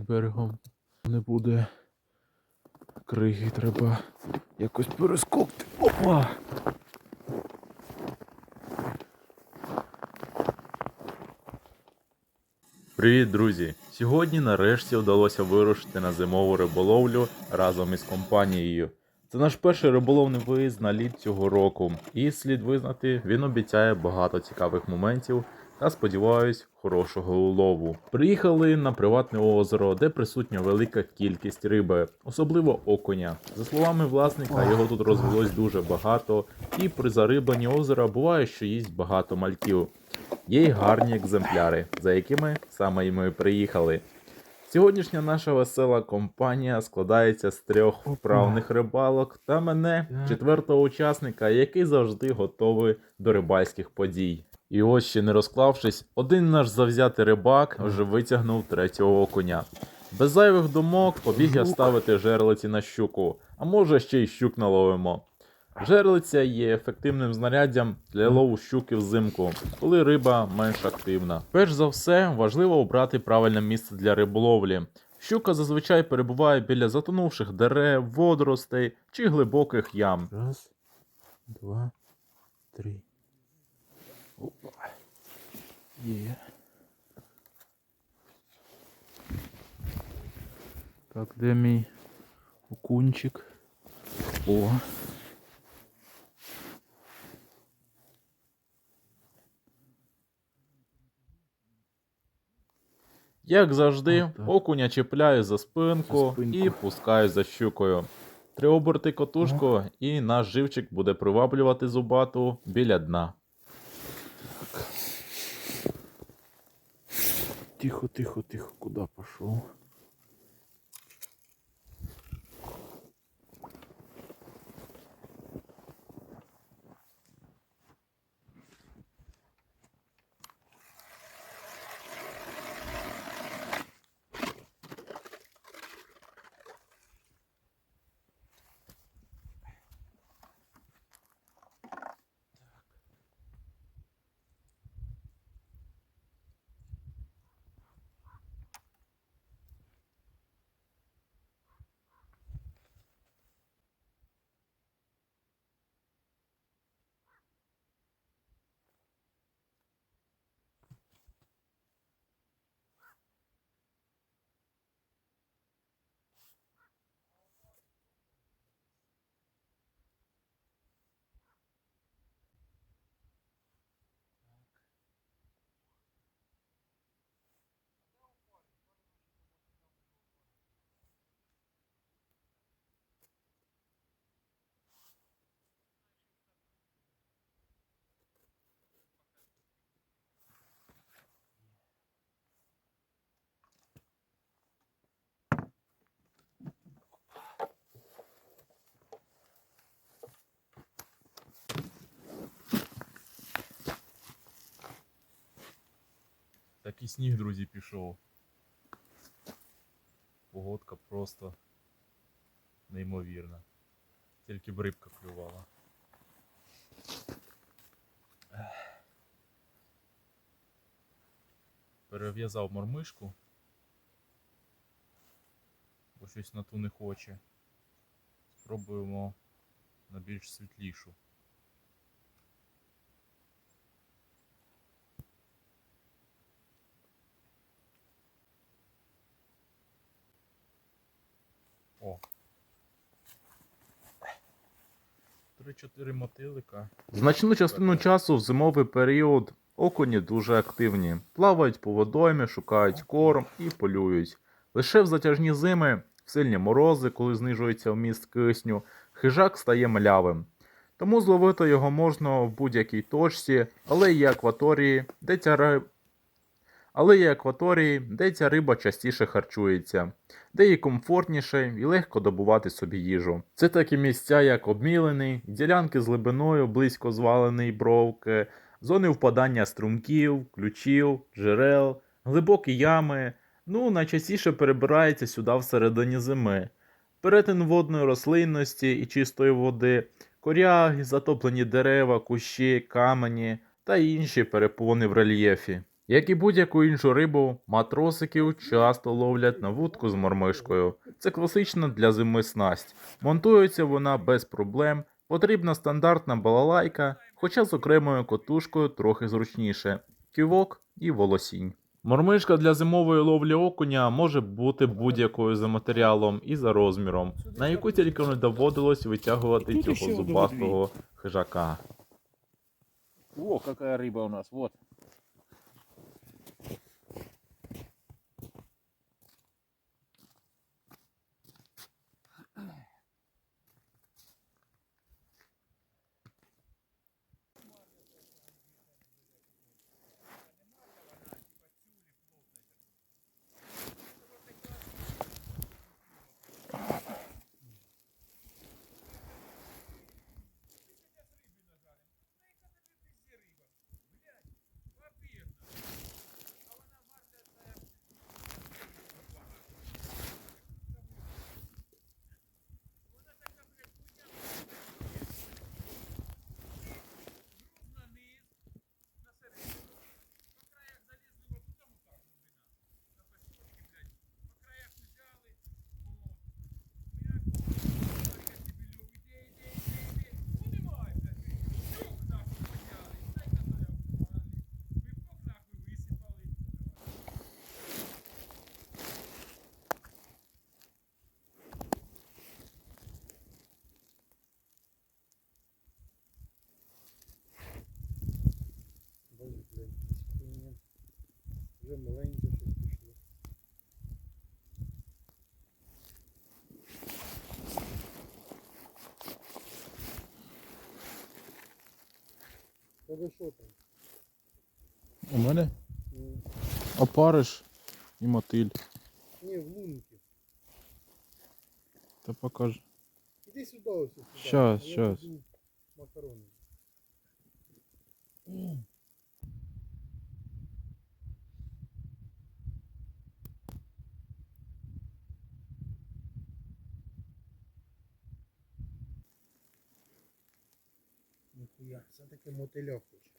Під берегом не буде криги, треба якось перескокти. Опа! Привіт, друзі! Сьогодні нарешті вдалося вирушити на зимову риболовлю разом із компанією. Це наш перший риболовний виїзд на лід цього року, і слід визнати, він обіцяє багато цікавих моментів та сподіваюсь, хорошого улову. Приїхали на приватне озеро, де присутня велика кількість риби, особливо окуня. За словами власника, його тут розвелось дуже багато, і при зарибленні озера буває, що їсть багато мальків. Є й гарні екземпляри, за якими саме і ми приїхали. Сьогоднішня наша весела компанія складається з трьох вправних рибалок та мене, четвертого учасника, який завжди готовий до рибальських подій. І ось ще не розклавшись, один наш завзятий рибак вже витягнув третього окуня. Без зайвих думок побіг я ставити жерлиці на щуку, а може ще й щук наловимо. Жерлиця є ефективним знаряддям для лову щуки взимку, коли риба менш активна. Перш за все, важливо обрати правильне місце для риболовлі. Щука зазвичай перебуває біля затонувших дерев, водоростей чи глибоких ям. Раз, два, три. Опа. Є. Так, де мій окунчик? О. Як завжди, окуня чіпляю за спинку, За спинку. і пускаю за щукою. Три оберти котушку, і наш живчик буде приваблювати зубату біля дна. Тихо, тихо, тихо, куда пошел? Такий сніг, друзі, пішов. Погодка просто неймовірна. Тільки б рибка клювала. Перев'язав мормишку. Бо щось на ту не хоче. Спробуємо на більш світлішу. О. 3-4 мотилика. Значну частину часу в зимовий період окуні дуже активні. Плавають по водоймі, шукають корм і полюють. Лише в затяжні зими, в сильні морози, коли знижується вміст кисню, хижак стає млявим. Тому зловити його можна в будь-якій точці, але є акваторії, де ця риба. Але є акваторії, де ця риба частіше харчується, де їй комфортніше і легко добувати собі їжу. Це такі місця, як обмілений, ділянки з глибиною близько зваленої бровки, зони впадання струмків, ключів, джерел, глибокі ями. Ну, найчастіше перебирається сюди всередині зими. Перетин водної рослинності і чистої води, коряги, затоплені дерева, кущі, камені та інші перепони в рельєфі. Як і будь-яку іншу рибу, матросиків часто ловлять на вудку з мормишкою. Це класична для зими снасть. Монтується вона без проблем. Потрібна стандартна балалайка, хоча з окремою котушкою трохи зручніше. Ківок і волосінь. Мормишка для зимової ловлі окуня може бути будь-якою за матеріалом і за розміром, на яку тільки не доводилось витягувати цього зубастого хижака. О, какая рыба у нас, вот. Вже маленьке щось пішло. Тебе що там? У мене Ну, опариш і мотиль. Ні, в лунки. Та покажи. Іди сюди ось сюди. Щас, щас. Макарони. Ніхуя, це таке мотиля хоче.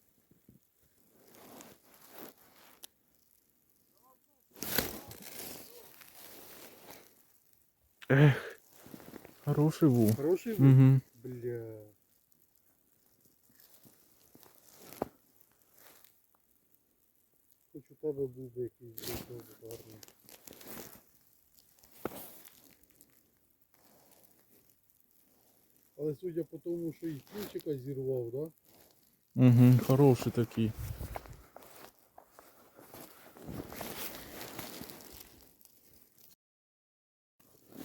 Ех, хороший ву. Хороший вид? Угу. Бля. Хоч у тебе був би якийсь гарний. Але судя по тому, що і кінчика зірвав, да? Угу, хороший такий.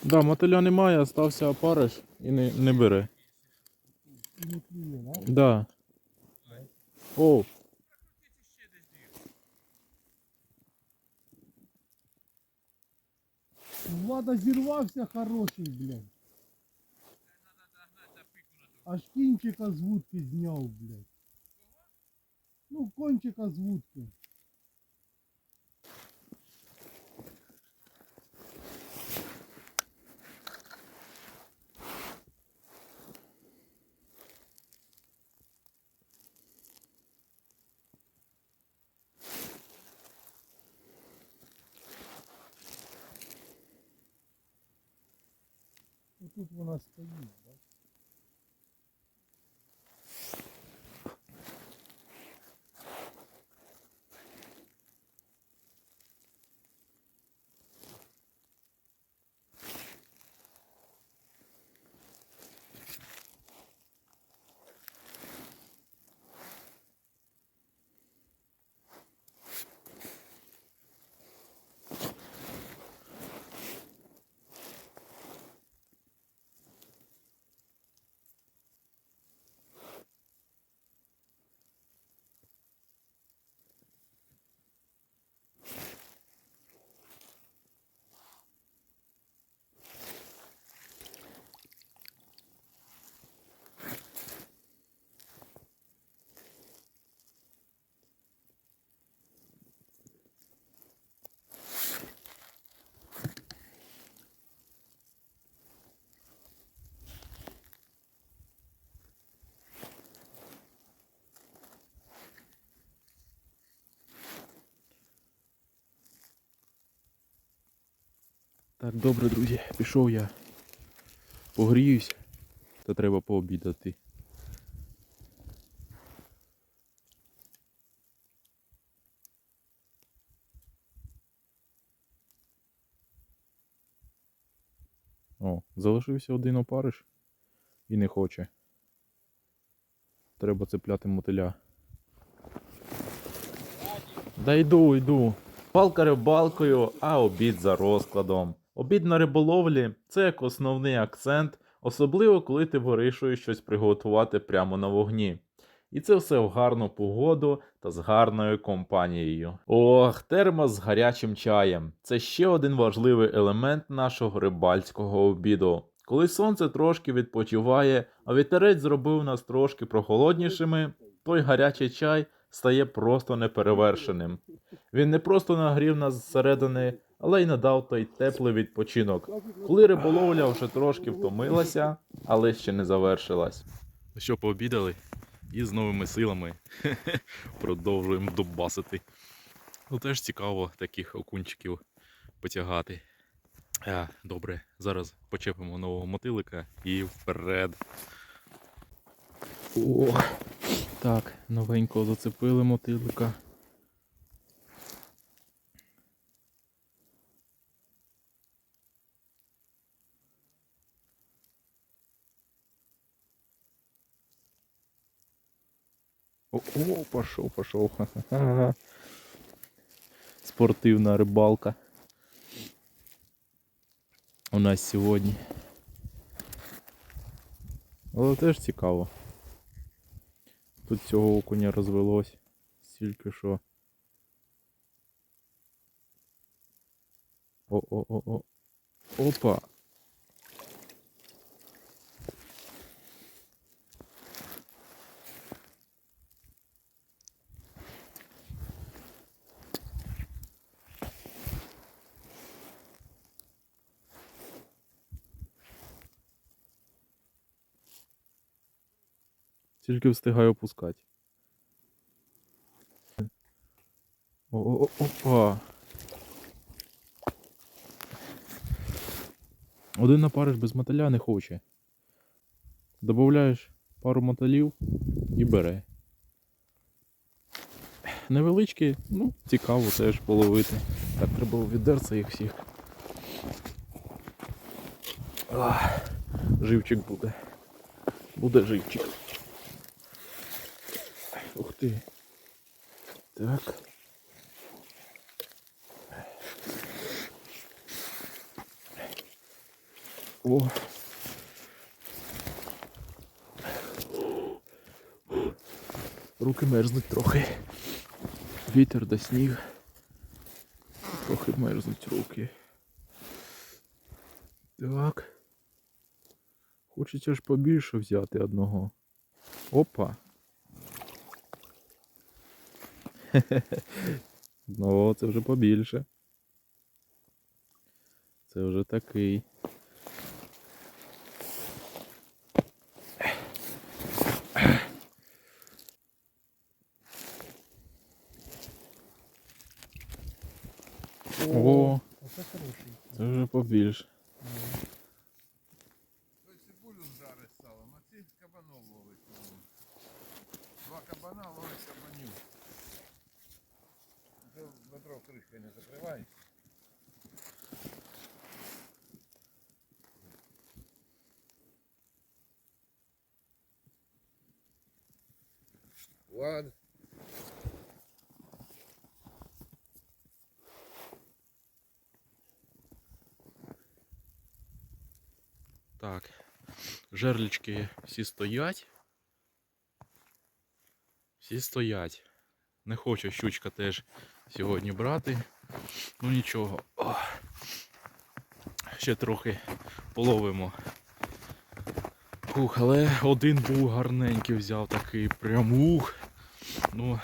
Да, мотиля немає, остався опариш і не, не бере. Не клює, да? Да. О, Влада зірвався хороший, блядь. Аж кінчика з вудки зняв, блядь. Ну, кончика з вудки. Тут вона стоїть, да? Так, добре, друзі, пішов я. Погріюсь, та треба пообідати. О, залишився один опариш і не хоче. Треба цепляти мотиля. Да йду, йду. Палка рибалкою, а обід за розкладом. Обід на риболовлі це як основний акцент, особливо коли ти вирішуєш щось приготувати прямо на вогні. І це все в гарну погоду та з гарною компанією. Ох, термос з гарячим чаєм. Це ще один важливий елемент нашого рибальського обіду. Коли сонце трошки відпочиває, а вітерець зробив нас трошки прохолоднішими, той гарячий чай стає просто неперевершеним. Він не просто нагрів нас зсередини, але й надав той теплий відпочинок, коли риболовля вже трошки втомилася, але ще не завершилась. Що, пообідали і з новими силами продовжуємо дубасити. Ну теж цікаво таких окунчиків потягати. Добре, зараз почепимо нового мотилика і вперед. О, так, новенького зацепили мотилика. О, о, пошел, пошел. Ха-ха-ха. Спортивна рибалка. У нас сьогодні. Але теж цікаво. Тут цього окуня розвелось. Стільки що. О-о-о-о. Опа. Тільки встигаю опускати. О, опа. Один напариш без мотиля не хоче. Добавляєш пару мотилів і бере. Невеличкі, ну, цікаво теж половити. Так, треба у відерце їх всіх. Ах, живчик буде. Буде живчик. Ти. Так. О. Руки мерзнуть трохи. Вітер да сніг. Трохи мерзнуть руки. Так. Хочеться ж побільше взяти одного. Опа. Ну, це вже побільше. Це вже такий. О, Оце хороший. це вже побільше. Той цибулю жарить салом, а ці кабанов ловить. по-моєму. Два кабана ловить кабанів. Це ведро кришкою не закривай. Ладно. Так. Жерлічки всі стоять. Всі стоять. Не хочу щучка теж сьогодні брати. Ну нічого. Ох. Ще трохи половимо. Ух, але один був гарненький взяв такий прям ух. Ну,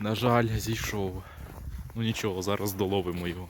на жаль, зійшов. Ну нічого, зараз доловимо його.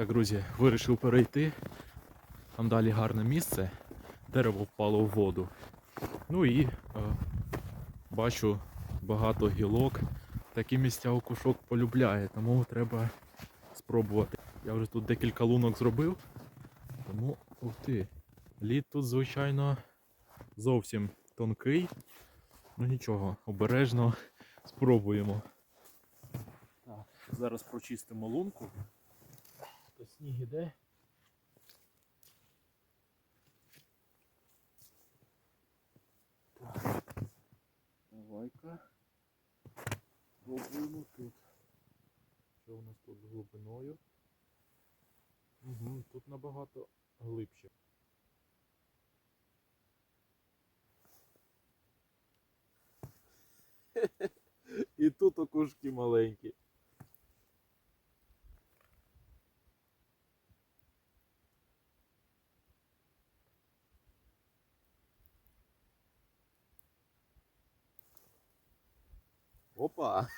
Так, друзі, вирішив перейти. Там далі гарне місце. Дерево впало в воду. Ну і е, бачу багато гілок. Такі місця окушок полюбляє, тому треба спробувати. Я вже тут декілька лунок зробив. Тому, ух ти, лід тут, звичайно, зовсім тонкий. Ну нічого, обережно спробуємо. Так, зараз прочистимо лунку. То сніг іде. Давай-ка. Пробуємо тут. Що у нас тут з глибиною? Угу, тут набагато глибше. І тут окушки маленькі. Опа!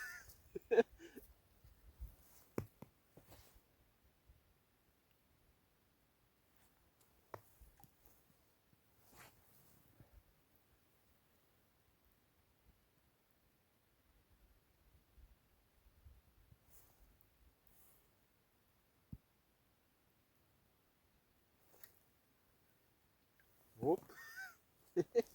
Оп.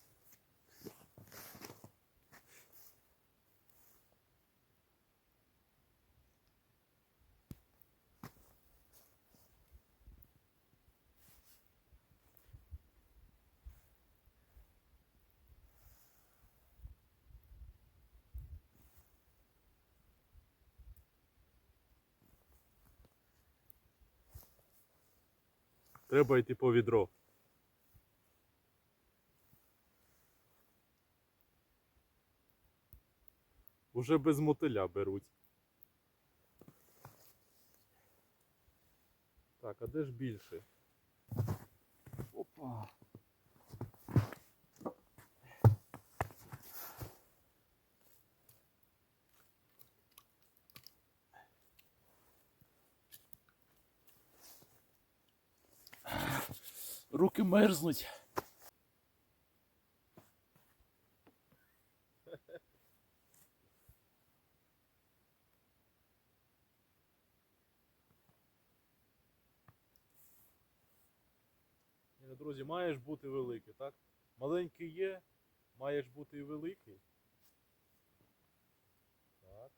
Треба йти по відро. Уже без мотиля беруть. Так, а де ж більше? Опа. Руки мерзнуть. Ну, Друзі, маєш бути великий, так? Маленький є, маєш бути і великий. Так.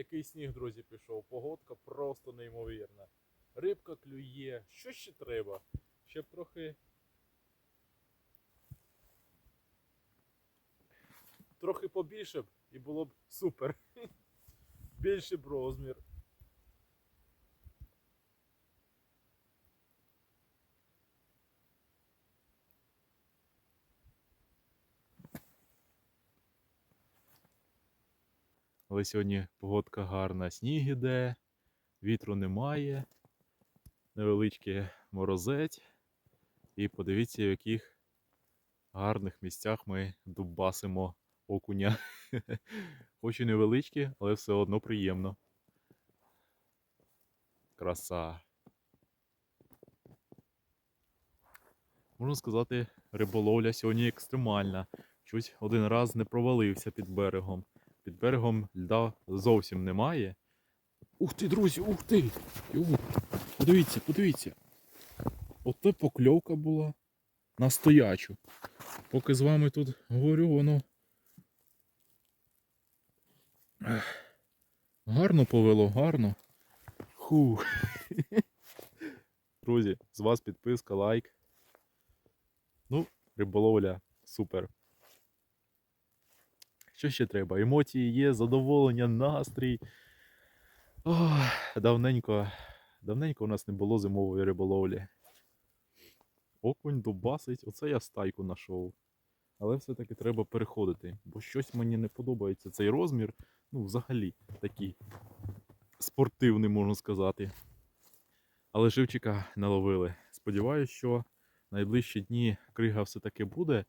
Який сніг, друзі, пішов. Погодка просто неймовірна. Рибка клює. Що ще треба? Ще б трохи. Трохи побільше б і було б супер. Більший б розмір. Але сьогодні погодка гарна, сніг іде, вітру немає, невеличкий морозець. І подивіться, в яких гарних місцях ми дубасимо окуня. Хоч і невеличкі, але все одно приємно. Краса. Можна сказати, риболовля сьогодні екстремальна. Щось один раз не провалився під берегом. Під берегом льда зовсім немає. Ух ти, друзі, ух ти! Йо, подивіться, подивіться. Ото покльовка була на стоячу. Поки з вами тут говорю, воно. Гарно повело, гарно. Ху. Друзі, з вас підписка, лайк. Ну, риболовля супер. Що ще треба? Емоції є, задоволення, настрій. Ох, давненько, давненько у нас не було зимової риболовлі. Окунь дубасить, оце я стайку знайшов. Але все-таки треба переходити, бо щось мені не подобається цей розмір. Ну, взагалі, такий спортивний, можна сказати. Але живчика наловили. Сподіваюсь, що найближчі дні крига все-таки буде.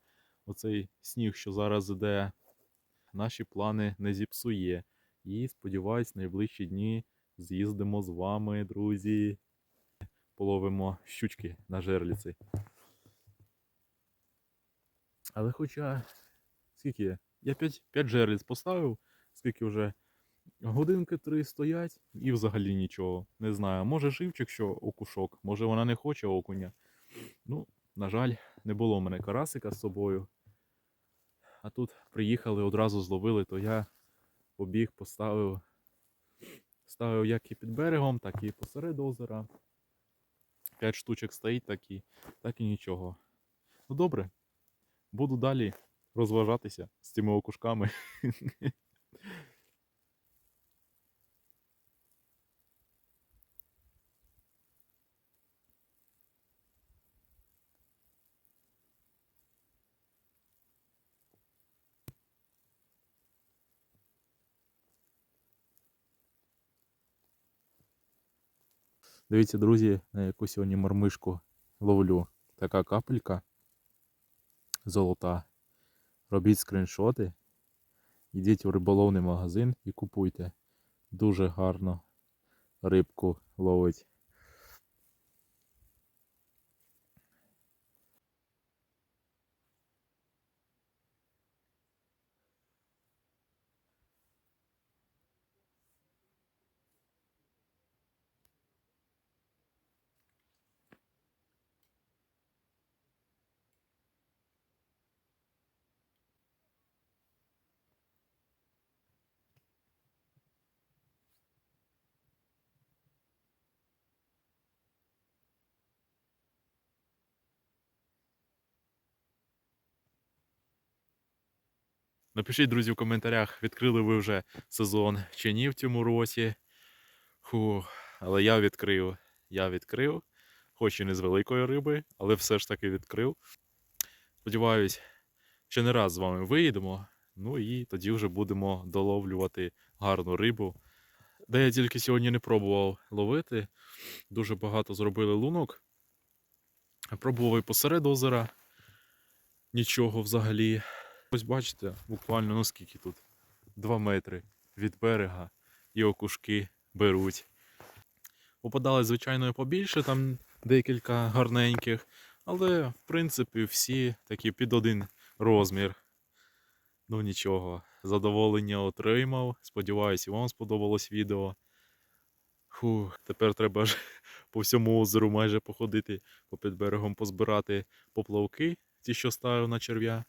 Оцей сніг, що зараз іде наші плани не зіпсує. І сподіваюсь, найближчі дні з'їздимо з вами, друзі. Половимо щучки на жерліці. Але хоча, скільки? є? Я 5, 5 жерліць поставив, скільки вже годинки три стоять і взагалі нічого. Не знаю. Може живчик, що окушок, може вона не хоче окуня. Ну, на жаль, не було в мене карасика з собою. А тут приїхали, одразу зловили, то я побіг, поставив. Ставив як і під берегом, так і посеред озера. П'ять штучок стоїть, так і, так і нічого. Ну добре, буду далі розважатися з цими окушками. Дивіться, друзі, на яку сьогодні мормишку ловлю. Така капелька золота. Робіть скріншоти, йдіть у риболовний магазин і купуйте. Дуже гарно рибку ловить. Напишіть, друзі, в коментарях, відкрили ви вже сезон чи ні в цьому році. Фу, але я відкрив. Я відкрив, хоч і не з великої риби, але все ж таки відкрив. Сподіваюсь, ще не раз з вами виїдемо. Ну і тоді вже будемо доловлювати гарну рибу. Де я тільки сьогодні не пробував ловити. Дуже багато зробили лунок. Пробував і посеред озера. Нічого взагалі. Ось бачите, буквально ну скільки тут? 2 метри від берега і окушки беруть. Попадали, звичайно, побільше, там декілька гарненьких, але в принципі всі такі під один розмір. Ну нічого, задоволення отримав. Сподіваюсь, вам сподобалось відео. Фу, тепер треба ж по всьому озеру майже походити, попід берегом позбирати поплавки, ті, що ставив на черв'я.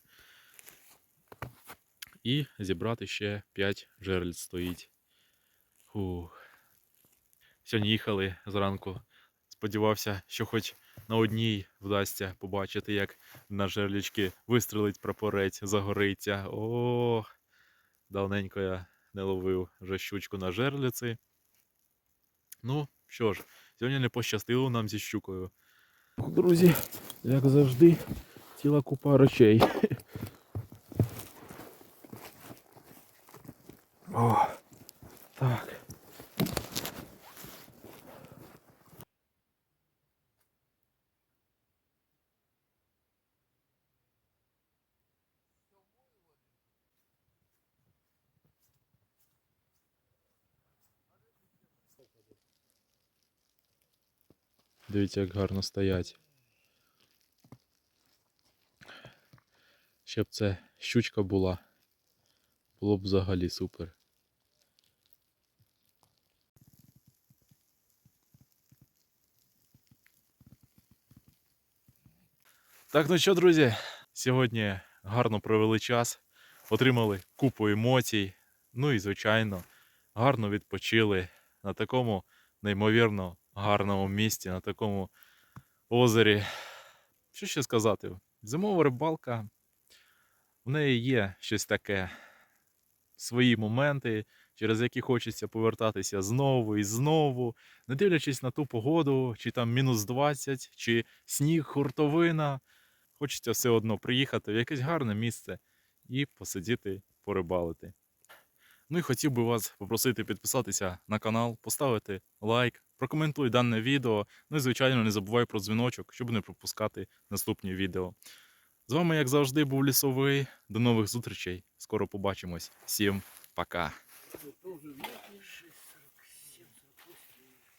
І зібрати ще 5 жерліць стоїть. Фух. Сьогодні їхали зранку. Сподівався, що хоч на одній вдасться побачити, як на жерлічки вистрелить прапорець, загориться. О, давненько я не ловив вже щучку на жерліці. Ну, що ж, сьогодні не пощастило нам зі щукою. Друзі, як завжди, ціла купа речей. О, так. Дивіться, як гарно стоять. Щоб це щучка була, було б взагалі супер. Так, ну що, друзі, сьогодні гарно провели час, отримали купу емоцій. Ну і, звичайно, гарно відпочили на такому неймовірно гарному місці, на такому озері. Що ще сказати? Зимова рибалка, в неї є щось таке, свої моменти, через які хочеться повертатися знову і знову, не дивлячись на ту погоду, чи там мінус 20, чи сніг, хуртовина. Хочеться все одно приїхати в якесь гарне місце і посидіти, порибалити. Ну і хотів би вас попросити підписатися на канал, поставити лайк, прокоментуй дане відео. Ну і, звичайно, не забувай про дзвіночок, щоб не пропускати наступні відео. З вами, як завжди, був лісовий. До нових зустрічей. Скоро побачимось. Всім пока.